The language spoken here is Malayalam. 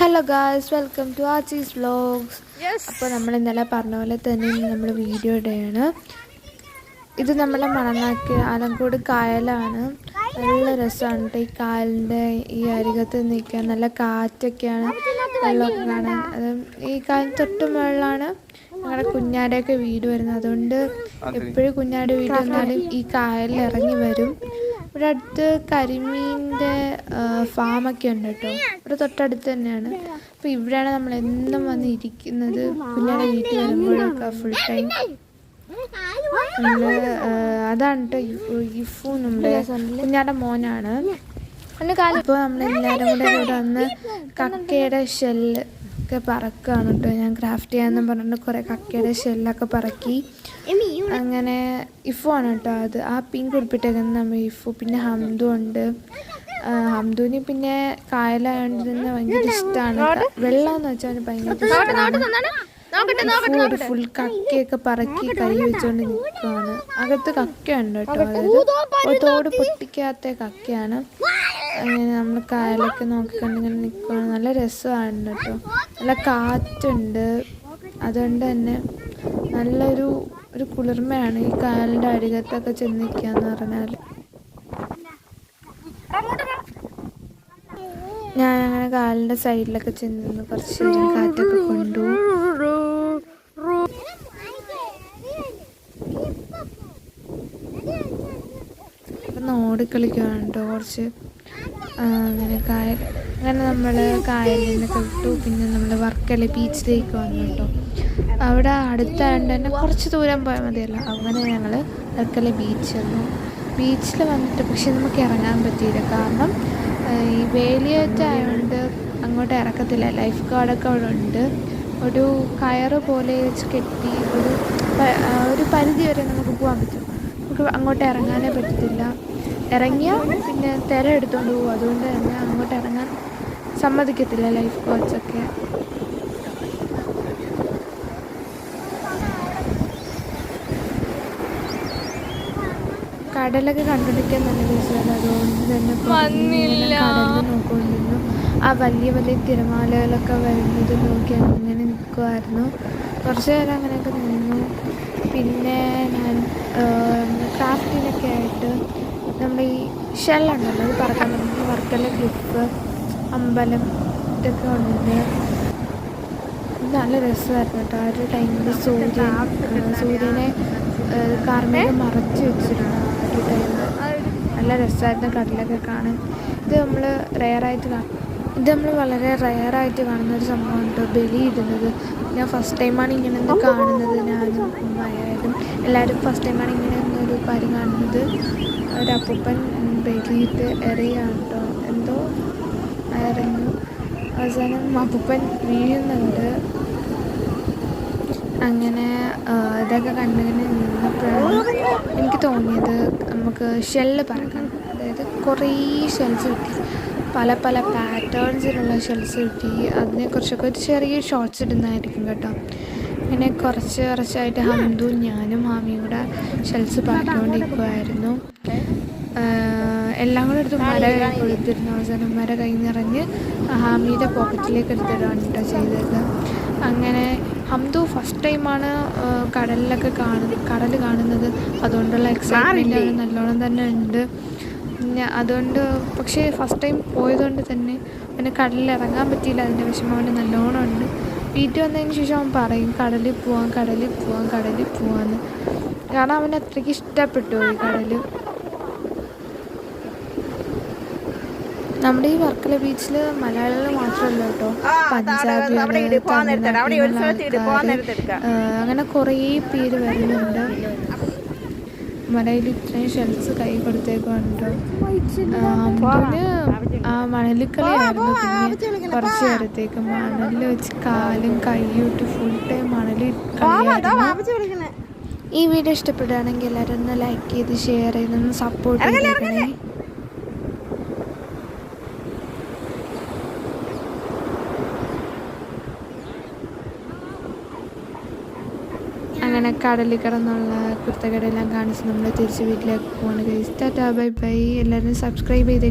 Hello guys welcome to Aachi's vlogs. അപ്പോൾ നമ്മൾ ഇന്നലെ പറഞ്ഞ പോലെ തന്നെ നമ്മൾ വീഡിയോ ഇടുകയാണ്. ഇത് നമ്മളെ മണനാക്കി ആലങ്കോട് കായലാണ്. നല്ല രസമാണ് കേട്ടോ ഈ കായലിന്റെ ഈ അരികത്ത് നിൽക്കാൻ. നല്ല കാറ്റൊക്കെയാണ്. വെള്ളമൊക്കെ കാണാൻ. അത് ഈ കായൽ തൊട്ട് മുകളിലാണ് ഞങ്ങളുടെ കുഞ്ഞാടെയൊക്കെ വീട് വരുന്നത്. അതുകൊണ്ട് എപ്പോഴും കുഞ്ഞാടെ വീട് വന്നാലും ഈ കായലിൽ ഇറങ്ങി വരും. ഇവിടെ അടുത്ത് കരിമീന്റെ ഫാമൊക്കെ ഉണ്ട് കേട്ടോ. ഇവിടെ തൊട്ടടുത്ത് തന്നെയാണ്. അപ്പോൾ ഇവിടെയാണ് നമ്മൾ എന്നും വന്ന് ഇരിക്കുന്നത്. കുഞ്ഞാടെ വീട്ടിൽ വരുമ്പോഴൊക്കെ ഫുൾ ടൈം അതാണ് കേട്ടോ ഇഫു നമ്മുടെ കുഞ്ഞാടെ മോനാണ്. അപ്പോൾ നമ്മൾ എല്ലാവരും കൂടെ ഇവിടെ വന്ന് കക്കയുടെ ഷെല്ല് ഒക്കെ പറക്കുകയാണ് കേട്ടോ ഞാൻ ക്രാഫ്റ്റ് ചെയ്യാന്ന് പറഞ്ഞിട്ട് കുറേ കക്കയുടെ ഷെല്ലൊക്കെ പറക്കി. അങ്ങനെ ഇഫു ആണ് കേട്ടോ അത്. ആ പിങ്ക് ഉടുപ്പിട്ടേക്കുന്നത് നമ്മൾ ഇഫു പിന്നെ ഹംദു ഉണ്ട്. ഹംദുവിന് പിന്നെ കായലായതുകൊണ്ട് തന്നെ ഭയങ്കര ഇഷ്ടമാണ് വെള്ളം എന്ന് വെച്ചാൽ അവന് ഭയങ്കര ഇഷ്ടമാണ് ഫുൾ കക്കയൊക്കെ പറക്കി കൈ വെച്ചോണ്ട് നിൽക്കുവാണ് അകത്ത് കക്കയുണ്ട് കേട്ടോ അതായത് ഒരു തോട് പൊട്ടിക്കാത്ത കക്കയാണ്. നമ്മൾ കായലൊക്കെ നോക്കിക്കൊണ്ട് ഇങ്ങനെ നിൽക്കുവാണ് നല്ല രസമാണ് കേട്ടോ. നല്ല കാറ്റുണ്ട്. അതുകൊണ്ട് തന്നെ നല്ലൊരു ഒരു കുളിർമയാണ് ഈ കായലിന്റെ അരികത്തൊക്കെ ചെന്ന് നിൽക്കുക എന്ന് പറഞ്ഞാൽ ഞാൻ അങ്ങനെ കാലിന്റെ സൈഡിലൊക്കെ ചെന്ന് നിന്ന് കുറച്ച് കാറ്റൊക്കെ കൊണ്ടു. ഓടിക്കളിക്കുകയാണ് കേട്ടോ കുറച്ച്. അങ്ങനെ കായൽ അങ്ങനെ നമ്മൾ കായലിൽ നിന്നൊക്കെ വിട്ടു പിന്നെ നമ്മൾ വർക്കല ബീച്ചിലേക്ക് വന്നു കേട്ടോ അവിടെ അടുത്തായതുകൊണ്ട് തന്നെ കുറച്ച് ദൂരം പോയാൽ മതിയല്ലോ. അങ്ങനെ ഞങ്ങൾ വർക്കല ബീച്ച് വന്നു ബീച്ചിൽ വന്നിട്ട് പക്ഷെ നമുക്ക് ഇറങ്ങാൻ പറ്റിയില്ല. കാരണം ഈ ഈ വേലിയേറ്റായതുകൊണ്ട് അങ്ങോട്ട് ഇറക്കത്തില്ല. ലൈഫ് ഗാർഡൊക്കെ അവിടെ ഉണ്ട്. ഒരു കയറ് പോലെ വെച്ച് കെട്ടി ഒരു ഒരു പരിധി വരെ നമുക്ക് പോകാൻ പറ്റും. നമുക്ക് അങ്ങോട്ട് ഇറങ്ങാനേ പറ്റത്തില്ല. ഇറങ്ങിയാൽ പിന്നെ തിര എടുത്തുകൊണ്ട് പോകും അതുകൊണ്ട് തന്നെ അങ്ങോട്ട് ഇറങ്ങാൻ സമ്മതിക്കത്തില്ല ലൈഫ് കോച്ചൊക്കെ കടലൊക്കെ കണ്ടുപിടിക്കാൻ നല്ല രസമാണ് അതുകൊണ്ട് തന്നെ. കടലിൽ നോക്കിക്കൊണ്ടിരുന്നു. ആ വലിയ വലിയ തിരമാലകളൊക്കെ വരുന്നത് നോക്കി അങ്ങനെ നിൽക്കുമായിരുന്നു കുറച്ച് നേരം അങ്ങനെയൊക്കെ നിന്നു. പിന്നെ ഞാൻ ക്രാഫ്റ്റിനൊക്കെ ആയിട്ട് നമ്മുടെ ഈ ഷെല്ലുണ്ടല്ലോ അത് പറക്കാൻ പറ്റും വർക്കല ക്ലിപ്പ് അമ്പലം ഇതൊക്കെ ഉണ്ട്. നല്ല രസമായിരുന്നു കേട്ടോ. ആ ഒരു ടൈമിൽ സൂര്യൻ സൂര്യനെ കാർമേഘം മറച്ച് വെച്ചിരുന്നു ആ ഒരു ടൈമിൽ നല്ല രസമായിരുന്നു കടലൊക്കെ കാണാൻ. ഇത് നമ്മൾ റെയറായിട്ട് കാണും ഇത് നമ്മൾ വളരെ റെയറായിട്ട് കാണുന്ന ഒരു സംഭവം കേട്ടോ. ബലി ഇടുന്നത്. ഞാൻ ഫസ്റ്റ് ടൈമാണ് ഇങ്ങനെ കാണുന്നത്. ഞാനും ഉമ്മയായാലും എല്ലാവരും ഫസ്റ്റ് ടൈമാണ് ഇങ്ങനെ കാര്യം കാണുന്നത്. ഒരു അപ്പൂപ്പൻ ബലിയിട്ട് എറിയാണ് കേട്ടോ എന്തോ എറിഞ്ഞു അവസാനം അപ്പൂപ്പൻ വീഴുന്നുണ്ട്. അങ്ങനെ ഇതൊക്കെ കണ്ടിങ്ങനെ നിന്നപ്പോഴാണ് എനിക്ക് തോന്നിയത് നമുക്ക് ഷെല്ല് പറക്കണം അതായത് കുറേ ഷെൽസ് കിട്ടി. പല പല പാറ്റേൺസിലുള്ള ഷെൽസ് കിട്ടി. അതിനെക്കുറിച്ചൊക്കെ ഒരു ചെറിയ ഷോർട്സ് ഇടുന്നതായിരിക്കും കേട്ടോ. അങ്ങനെ കുറച്ച് കുറച്ചായിട്ട് ഹന്തു ഞാനും ഹാമിയും കൂടെ ഷെൽസ് പറക്കിക്കൊണ്ടിരിക്കുമായിരുന്നു ആഹ് എല്ലാം കൂടെ എടുത്ത് മര കൊടുത്തിരുന്നു അവസാനം മര കൈ നിറഞ്ഞ് ഹാമിയുടെ പോക്കറ്റിലേക്ക് എടുത്തിടാണ് കേട്ടോ ചെയ്തത്. അങ്ങനെ ഹംദു ഫസ്റ്റ് ടൈമാണ് കടലിലൊക്കെ കാണുന്നത് കടൽ കാണുന്നത്. അതുകൊണ്ടുള്ള എക്സൈറ്റ്മെന്റ് നല്ലോണം തന്നെ ഉണ്ട്. പിന്നെ അതുകൊണ്ട് പക്ഷേ ഫസ്റ്റ് ടൈം പോയതുകൊണ്ട് തന്നെ അവന് കടലിൽ ഇറങ്ങാൻ പറ്റിയില്ല. അതിന്റെ വിഷമം അവന് നല്ലോണം ഉണ്ട്. വീട്ടിൽ വന്നതിന് ശേഷം അവൻ പറയും കടലിൽ പോവാം കടലിൽ പോവാം കടലിൽ പോവാന്ന്. കാരണം അവൻ അത്രയ്ക്ക് ഇഷ്ടപ്പെട്ടു ഈ കടൽ നമ്മുടെ ഈ വർക്കല ബീച്ചിൽ മലയാളികൾ മാത്രമല്ല കേട്ടോ. പഞ്ചാബി അങ്ങനെ കുറേ പേര് വരുന്നുണ്ട്. മലയിൽ ഇത്രയും ഷെൽസ് കൈ കൊടുത്തേക്കുണ്ട് അമ്മുന് ആ മണലിക്കളിയായിരുന്നു പിന്നെ കുറച്ച് നേരത്തേക്ക് മണലിൽ വെച്ച് കാലും കൈയും ഇട്ട് ഫുൾ ടൈം മണലിൽ കളിയായിരുന്നു ഈ വീഡിയോ ഇഷ്ടപ്പെടുകയാണെങ്കിൽ എല്ലാവരും ഒന്ന് ലൈക്ക് ചെയ്ത് ഷെയർ ചെയ്ത് ഒന്ന് സപ്പോർട്ട് ചെയ്തേക്കണേ അങ്ങനെ കടലിൽ കിടന്നുള്ള കുർത്തകടയെല്ലാം കാണിച്ച് നമ്മൾ തിരിച്ച് വീട്ടിലേക്ക് പോകണം ടാറ്റാ ബൈ ബൈ. എല്ലാവരും സബ്സ്ക്രൈബ് ചെയ്തേ